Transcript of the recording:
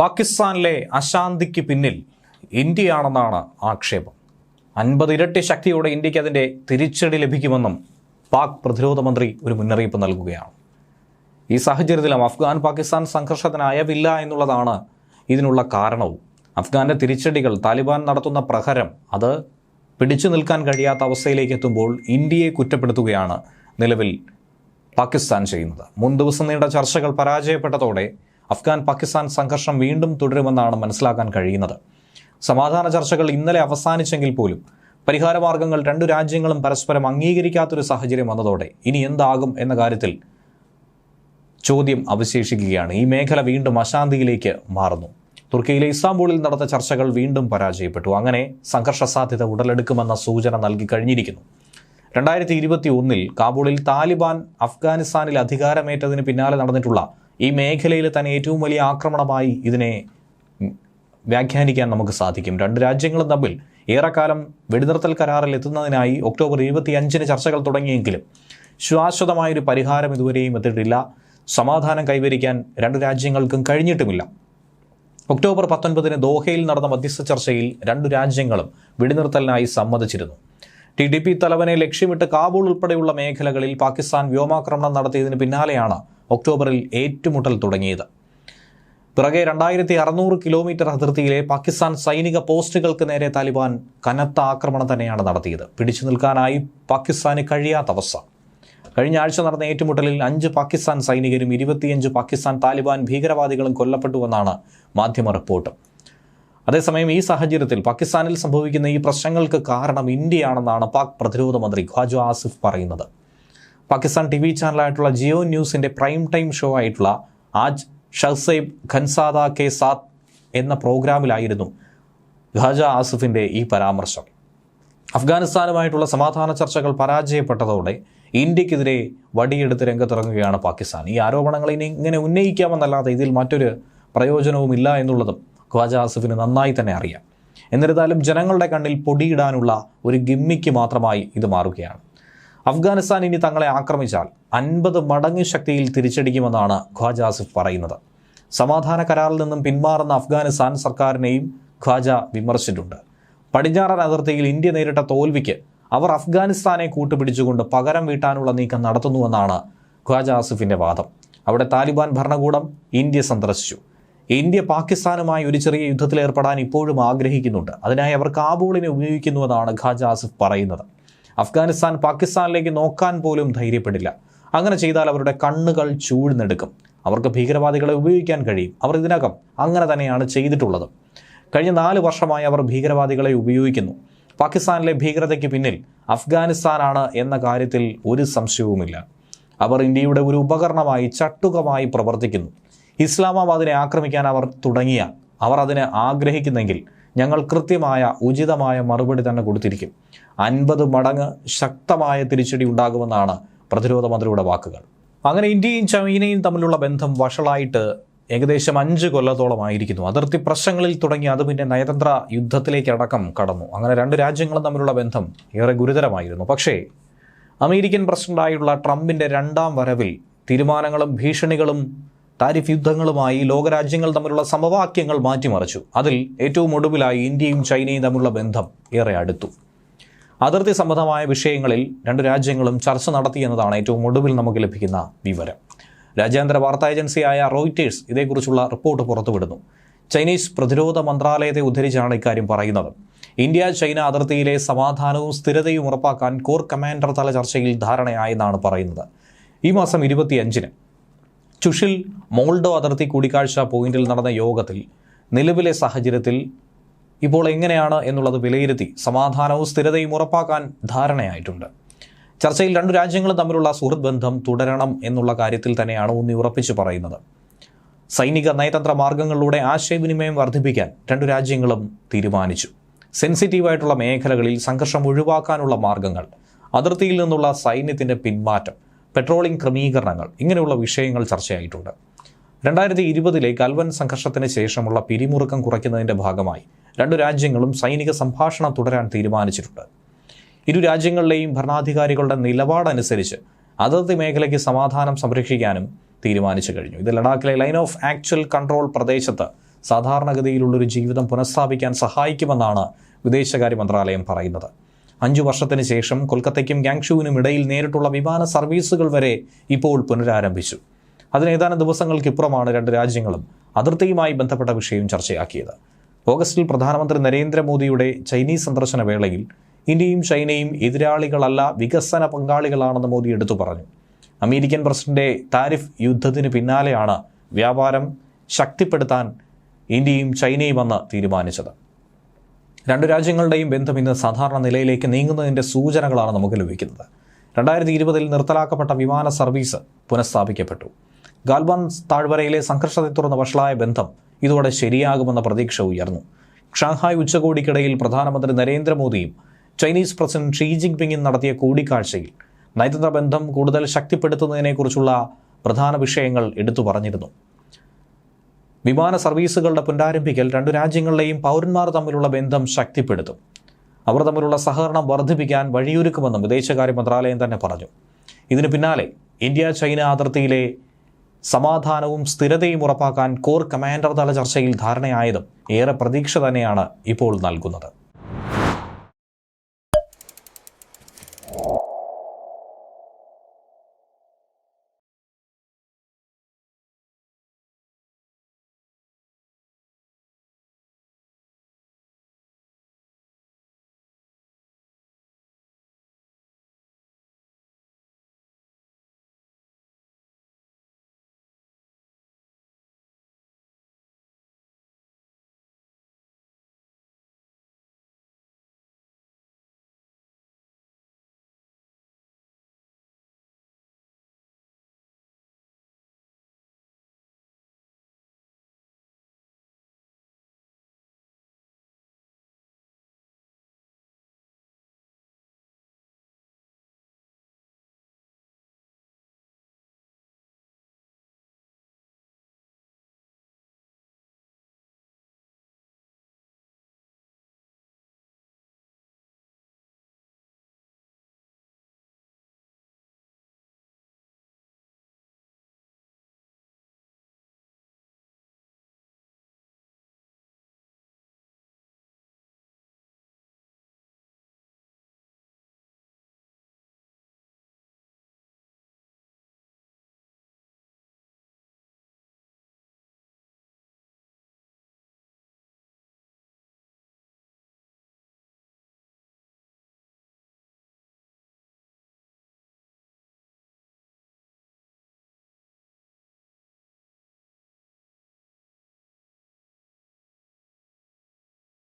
പാകിസ്ഥാനിലെ അശാന്തിക്ക് പിന്നിൽ ഇന്ത്യയാണെന്നാണ് ആക്ഷേപം. അൻപത് ഇരട്ടി ശക്തിയോടെ ഇന്ത്യയ്ക്ക് അതിന്റെ തിരിച്ചടി ലഭിക്കുമെന്നും പാക് പ്രതിരോധ മന്ത്രി ഒരു മുന്നറിയിപ്പ് നൽകുകയാണ്. ഈ സാഹചര്യത്തിലും അഫ്ഗാൻ പാകിസ്ഥാൻ സംഘർഷത്തിന് അയവില്ല എന്നുള്ളതാണ് ഇതിനുള്ള കാരണവും. അഫ്ഗാന്റെ തിരിച്ചടികൾ താലിബാൻ നടത്തുന്ന പ്രഹരം അത് പിടിച്ചു നിൽക്കാൻ കഴിയാത്ത അവസ്ഥയിലേക്ക് എത്തുമ്പോൾ ഇന്ത്യയെ കുറ്റപ്പെടുത്തുകയാണ് നിലവിൽ പാകിസ്ഥാൻ ചെയ്യുന്നത്. മുൻ ദിവസം നീണ്ട ചർച്ചകൾ പരാജയപ്പെട്ടതോടെ അഫ്ഗാൻ പാകിസ്ഥാൻ സംഘർഷം വീണ്ടും തുടരുമെന്നാണ് മനസ്സിലാക്കാൻ കഴിയുന്നത്. സമാധാന ചർച്ചകൾ ഇന്നലെ അവസാനിച്ചെങ്കിൽ പോലും പരിഹാരമാർഗങ്ങൾ രണ്ടു രാജ്യങ്ങളും പരസ്പരം അംഗീകരിക്കാത്തൊരു സാഹചര്യം വന്നതോടെ ഇനി എന്താകും എന്ന കാര്യത്തിൽ ചോദ്യം അവശേഷിക്കുകയാണ്. ഈ മേഖല വീണ്ടും അശാന്തിയിലേക്ക് മാറുന്നു. തുർക്കിയിലെ ഇസ്താംബൂളിൽ നടന്ന ചർച്ചകൾ വീണ്ടും പരാജയപ്പെട്ടു. അങ്ങനെ സംഘർഷ സാധ്യത ഉടലെടുക്കുമെന്ന സൂചന നൽകി കഴിഞ്ഞിരിക്കുന്നു. രണ്ടായിരത്തി ഇരുപത്തി ഒന്നിൽ കാബൂളിൽ താലിബാൻ അഫ്ഗാനിസ്ഥാനിൽ അധികാരമേറ്റതിന് പിന്നാലെ നടന്നിട്ടുള്ള ഈ മേഖലയിൽ തന്നെ ഏറ്റവും വലിയ ആക്രമണമായി ഇതിനെ വ്യാഖ്യാനിക്കാൻ നമുക്ക് സാധിക്കും. രണ്ട് രാജ്യങ്ങളും തമ്മിൽ ഏറെക്കാലം വെടിനിർത്തൽ കരാറിൽ എത്തുന്നതിനായി ഒക്ടോബർ ഇരുപത്തി അഞ്ചിന് ചർച്ചകൾ തുടങ്ങിയെങ്കിലും ശാശ്വതമായൊരു പരിഹാരം ഇതുവരെയും എത്തിയിട്ടില്ല. സമാധാനം കൈവരിക്കാൻ രണ്ട് രാജ്യങ്ങൾക്കും കഴിഞ്ഞിട്ടുമില്ല. ഒക്ടോബർ പത്തൊൻപതിന് ദോഹയിൽ നടന്ന മധ്യസ്ഥ ചർച്ചയിൽ രണ്ടു രാജ്യങ്ങളും വെടിനിർത്തലിനായി സമ്മതിച്ചിരുന്നു. ടി ഡി പി തലവനെ ലക്ഷ്യമിട്ട് കാബൂൾ ഉൾപ്പെടെയുള്ള മേഖലകളിൽ പാകിസ്ഥാൻ വ്യോമാക്രമണം നടത്തിയതിന് പിന്നാലെയാണ് ഒക്ടോബറിൽ ഏറ്റുമുട്ടൽ തുടങ്ങിയത്. പിറകെ രണ്ടായിരത്തി അറുന്നൂറ് കിലോമീറ്റർ അതിർത്തിയിലെ പാകിസ്ഥാൻ സൈനിക പോസ്റ്റുകൾക്ക് നേരെ താലിബാൻ കനത്ത ആക്രമണം തന്നെയാണ് നടത്തിയത്. പിടിച്ചു നിൽക്കാനായി പാകിസ്ഥാന് കഴിയാത്ത അവസ്ഥ. കഴിഞ്ഞ ആഴ്ച നടന്ന ഏറ്റുമുട്ടലിൽ അഞ്ച് പാകിസ്ഥാൻ സൈനികരും ഇരുപത്തിയഞ്ച് പാകിസ്ഥാൻ താലിബാൻ ഭീകരവാദികളും കൊല്ലപ്പെട്ടുവെന്നാണ് മാധ്യമ റിപ്പോർട്ട്. അതേസമയം ഈ സാഹചര്യത്തിൽ പാകിസ്ഥാനിൽ സംഭവിക്കുന്ന ഈ പ്രശ്നങ്ങൾക്ക് കാരണം ഇന്ത്യയാണെന്നാണ് പാക് പ്രതിരോധ മന്ത്രി ഖ്വാജ ആസിഫ് പറയുന്നത്. പാകിസ്ഥാൻ ടി വി ചാനലായിട്ടുള്ള ജിയോ ന്യൂസിന്റെ പ്രൈം ടൈം ഷോ ആയിട്ടുള്ള ആജ് ഷഹ്സൈബ് ഖൻസാദ കെ സാത്ത് എന്ന പ്രോഗ്രാമിലായിരുന്നു ഖാജ ആസിഫിന്റെ ഈ പരാമർശം. അഫ്ഗാനിസ്ഥാനുമായിട്ടുള്ള സമാധാന ചർച്ചകൾ പരാജയപ്പെട്ടതോടെ ഇന്ത്യക്കെതിരെ വടിയെടുത്ത് രംഗത്തിറങ്ങുകയാണ് പാകിസ്ഥാൻ. ഈ ആരോപണങ്ങൾ ഇനി ഇങ്ങനെ ഉന്നയിക്കാമെന്നല്ലാതെ ഇതിൽ മറ്റൊരു പ്രയോജനവുമില്ല എന്നുള്ളതും ഖ്വാജ ആസിഫിന് നന്നായി തന്നെ അറിയാം. എന്നിരുന്നാലും ജനങ്ങളുടെ കണ്ണിൽ പൊടിയിടാനുള്ള ഒരു ഗിമ്മിക്ക് മാത്രമായി ഇത് മാറുകയാണ്. അഫ്ഗാനിസ്ഥാൻ ഇനി തങ്ങളെ ആക്രമിച്ചാൽ അൻപത് മടങ്ങ് ശക്തിയിൽ തിരിച്ചടിക്കുമെന്നാണ് ഖ്വാജ ആസിഫ് പറയുന്നത്. സമാധാന കരാറിൽ നിന്നും പിന്മാറുന്ന അഫ്ഗാനിസ്ഥാൻ സർക്കാരിനെയും ഖ്വാജ വിമർശിച്ചിട്ടുണ്ട്. പടിഞ്ഞാറൻ അതിർത്തിയിൽ ഇന്ത്യ നേരിട്ട തോൽവിക്ക് അവർ അഫ്ഗാനിസ്ഥാനെ കൂട്ടുപിടിച്ചുകൊണ്ട് പകരം വീട്ടാനുള്ള നീക്കം നടത്തുന്നുവെന്നാണ് ഖ്വാജ ആസിഫിന്റെ വാദം. അവിടെ താലിബാൻ ഭരണകൂടം ഇന്ത്യ സന്ദർശിച്ചു. ഇന്ത്യ പാകിസ്ഥാനുമായി ഒരു ചെറിയ യുദ്ധത്തിൽ ഏർപ്പെടാൻ ഇപ്പോഴും ആഗ്രഹിക്കുന്നുണ്ട്. അതിനായി അവർ കാബൂളിനെ ഉപയോഗിക്കുന്നുവെന്നാണ് ഖാജ ആസിഫ് പറയുന്നത്. അഫ്ഗാനിസ്ഥാൻ പാകിസ്ഥാനിലേക്ക് നോക്കാൻ പോലും ധൈര്യപ്പെടില്ല. അങ്ങനെ ചെയ്താൽ അവരുടെ കണ്ണുകൾ ചൂഴ്ന്നെടുക്കും. അവർക്ക് ഭീകരവാദികളെ ഉപയോഗിക്കാൻ കഴിയും. അവർ ഇതിനകം അങ്ങനെ തന്നെയാണ് ചെയ്തിട്ടുള്ളത്. കഴിഞ്ഞ നാല് വർഷമായി അവർ ഭീകരവാദികളെ ഉപയോഗിക്കുന്നു. പാകിസ്ഥാനിലെ ഭീകരതയ്ക്ക് പിന്നിൽ അഫ്ഗാനിസ്ഥാനാണ് എന്ന കാര്യത്തിൽ ഒരു സംശയവുമില്ല. അവർ ഇന്ത്യയുടെ ഒരു ഉപകരണമായി ചട്ടുകമായി പ്രവർത്തിക്കുന്നു. ഇസ്ലാമാബാദിനെ ആക്രമിക്കാൻ അവർ തുടങ്ങിയാൽ അവർ അതിനെ ആഗ്രഹിക്കുന്നെങ്കിൽ ഞങ്ങൾ കൃത്യമായ ഉചിതമായ മറുപടി തന്നെ കൊടുത്തിരിക്കും. അൻപത് മടങ്ങ് ശക്തമായ തിരിച്ചടി ഉണ്ടാകുമെന്നാണ് പ്രതിരോധ മന്ത്രിയുടെ വാക്കുകൾ. അങ്ങനെ ഇന്ത്യയും ചൈനയും തമ്മിലുള്ള ബന്ധം വഷളായിട്ട് ഏകദേശം അഞ്ച് കൊല്ലത്തോളമായിരിക്കുന്നു. അതിർത്തി പ്രശ്നങ്ങളിൽ തുടങ്ങി അത് പിന്നെ നയതന്ത്ര യുദ്ധത്തിലേക്ക് അടക്കം കടന്നു. അങ്ങനെ രണ്ട് രാജ്യങ്ങളും തമ്മിലുള്ള ബന്ധം ഏറെ ഗുരുതരമായിരുന്നു. പക്ഷേ അമേരിക്കൻ പ്രസിഡന്റായുള്ള ട്രംപിന്റെ രണ്ടാം വരവിൽ തീരുമാനങ്ങളും ഭീഷണികളും താരിഫ് യുദ്ധങ്ങളുമായി ലോകരാജ്യങ്ങൾ തമ്മിലുള്ള സമവാക്യങ്ങൾ മാറ്റിമറിച്ചു. അതിൽ ഏറ്റവും ഒടുവിലായി ഇന്ത്യയും ചൈനയും തമ്മിലുള്ള ബന്ധം ഏറെ അടുത്തു. അതിർത്തി സംബന്ധമായ വിഷയങ്ങളിൽ രണ്ട് രാജ്യങ്ങളും ചർച്ച നടത്തി എന്നതാണ് ഏറ്റവും ഒടുവിൽ നമുക്ക് ലഭിക്കുന്ന വിവരം. രാജ്യാന്തര വാർത്താ ഏജൻസിയായ റോയിറ്റേഴ്സ് ഇതേക്കുറിച്ചുള്ള റിപ്പോർട്ട് പുറത്തുവിടുന്നു. ചൈനീസ് പ്രതിരോധ മന്ത്രാലയത്തെ ഉദ്ധരിച്ചാണ് ഇക്കാര്യം പറയുന്നത്. ഇന്ത്യ ചൈന അതിർത്തിയിലെ സമാധാനവും സ്ഥിരതയും ഉറപ്പാക്കാൻ കോർ കമാൻഡർ തല ചർച്ചയിൽ ധാരണയായെന്നാണ് പറയുന്നത്. ഈ മാസം ഇരുപത്തിയഞ്ചിന് ചുഷിൽ മോൾഡോ അതിർത്തി കൂടിക്കാഴ്ച പോയിന്റിൽ നടന്ന യോഗത്തിൽ നിലവിലെ സാഹചര്യത്തിൽ ഇപ്പോൾ എങ്ങനെയാണ് എന്നുള്ളത് വിലയിരുത്തി സമാധാനവും സ്ഥിരതയും ഉറപ്പാക്കാൻ ധാരണയായിട്ടുണ്ട്. ചർച്ചയിൽ രണ്ടു രാജ്യങ്ങളും തമ്മിലുള്ള സുഹൃത്ത് ബന്ധം തുടരണം എന്നുള്ള കാര്യത്തിൽ തന്നെയാണ് ഊന്നി ഉറപ്പിച്ചു പറയുന്നത്. സൈനിക നയതന്ത്ര മാർഗങ്ങളിലൂടെ ആശയവിനിമയം വർദ്ധിപ്പിക്കാൻ രണ്ടു രാജ്യങ്ങളും തീരുമാനിച്ചു. സെൻസിറ്റീവായിട്ടുള്ള മേഖലകളിൽ സംഘർഷം ഒഴിവാക്കാനുള്ള മാർഗങ്ങൾ അതിർത്തിയിൽ നിന്നുള്ള സൈന്യത്തിന്റെ പിന്മാറ്റം പെട്രോളിംഗ് ക്രമീകരണങ്ങൾ ഇങ്ങനെയുള്ള വിഷയങ്ങൾ ചർച്ചയായിട്ടുണ്ട്. രണ്ടായിരത്തി ഇരുപതിലെ കൽവൻ സംഘർഷത്തിന് ശേഷമുള്ള പിരിമുറുക്കം കുറയ്ക്കുന്നതിന്റെ ഭാഗമായി രണ്ടു രാജ്യങ്ങളും സൈനിക സംഭാഷണം തുടരാൻ തീരുമാനിച്ചിട്ടുണ്ട്. ഇരു രാജ്യങ്ങളിലെയും ഭരണാധികാരികളുടെ നിലപാടനുസരിച്ച് അതിർത്തി മേഖലയ്ക്ക് സമാധാനം സംരക്ഷിക്കാനും തീരുമാനിച്ചു കഴിഞ്ഞു. ഇത് ലഡാക്കിലെ ലൈൻ ഓഫ് ആക്ച്വൽ കൺട്രോൾ പ്രദേശത്ത് സാധാരണഗതിയിലുള്ളൊരു ജീവിതം പുനഃസ്ഥാപിക്കാൻ സഹായിക്കുമെന്നാണ് വിദേശകാര്യ മന്ത്രാലയം പറയുന്നത്. അഞ്ചു വർഷത്തിന് ശേഷം കൊൽക്കത്തയ്ക്കും ഗാങ്ഷുവിനും ഇടയിൽ നേരിട്ടുള്ള വിമാന സർവീസുകൾ വരെ ഇപ്പോൾ പുനരാരംഭിച്ചു. അതിന് ഏതാനും ദിവസങ്ങൾക്കിപ്പുറമാണ് രണ്ട് രാജ്യങ്ങളും അതിർത്തിയുമായി ബന്ധപ്പെട്ട വിഷയം ചർച്ചയാക്കിയത്. ഓഗസ്റ്റിൽ പ്രധാനമന്ത്രി നരേന്ദ്രമോദിയുടെ ചൈനീസ് സന്ദർശന വേളയിൽ ഇന്ത്യയും ചൈനയും എതിരാളികളല്ല വികസന പങ്കാളികളാണെന്ന് മോദി എടുത്തു പറഞ്ഞു. അമേരിക്കൻ പ്രസിഡന്റ് താരിഫ് യുദ്ധത്തിന് പിന്നാലെയാണ് വ്യാപാരം ശക്തിപ്പെടുത്താൻ ഇന്ത്യയും ചൈനയും വന്ന് തീരുമാനിച്ചത്. രണ്ടു രാജ്യങ്ങളുടെയും ബന്ധം ഇന്ന് സാധാരണ നിലയിലേക്ക് നീങ്ങുന്നതിന്റെ സൂചനകളാണ് നമുക്ക് ലഭിക്കുന്നത്. രണ്ടായിരത്തി ഇരുപതിൽ നിർത്തലാക്കപ്പെട്ട വിമാന സർവീസ് പുനഃസ്ഥാപിക്കപ്പെട്ടു. ഗാൽബാൻ താഴ്വരയിലെ സംഘർഷത്തെ തുടർന്ന് വഷളായ ബന്ധം ഇതോടെ ശരിയാകുമെന്ന പ്രതീക്ഷ ഉയർന്നു. ഷാങ്ഹായ് ഉച്ചകോടിക്കിടയിൽ പ്രധാനമന്ത്രി നരേന്ദ്രമോദിയും ചൈനീസ് പ്രസിഡന്റ് ഷീ ജിൻപിങ്ങും നടത്തിയ കൂടിക്കാഴ്ചയിൽ നയതന്ത്ര ബന്ധം കൂടുതൽ ശക്തിപ്പെടുത്തുന്നതിനെക്കുറിച്ചുള്ള പ്രധാന വിഷയങ്ങൾ എടുത്തു പറഞ്ഞിരുന്നു. വിമാന സർവീസുകളുടെ പുനരാരംഭിക്കൽ രണ്ടു രാജ്യങ്ങളിലെയും പൗരന്മാർ തമ്മിലുള്ള ബന്ധം ശക്തിപ്പെടുത്തും. അവർ തമ്മിലുള്ള സഹകരണം വർദ്ധിപ്പിക്കാൻ വഴിയൊരുക്കുമെന്നും വിദേശകാര്യ മന്ത്രാലയം തന്നെ പറഞ്ഞു. ഇതിനു പിന്നാലെ ഇന്ത്യ ചൈന അതിർത്തിയിലെ സമാധാനവും സ്ഥിരതയും ഉറപ്പാക്കാൻ കോർ കമാൻഡർ തല ചർച്ചയിൽ ധാരണയായതും ഏറെ പ്രതീക്ഷ തന്നെയാണ് ഇപ്പോൾ നൽകുന്നത്.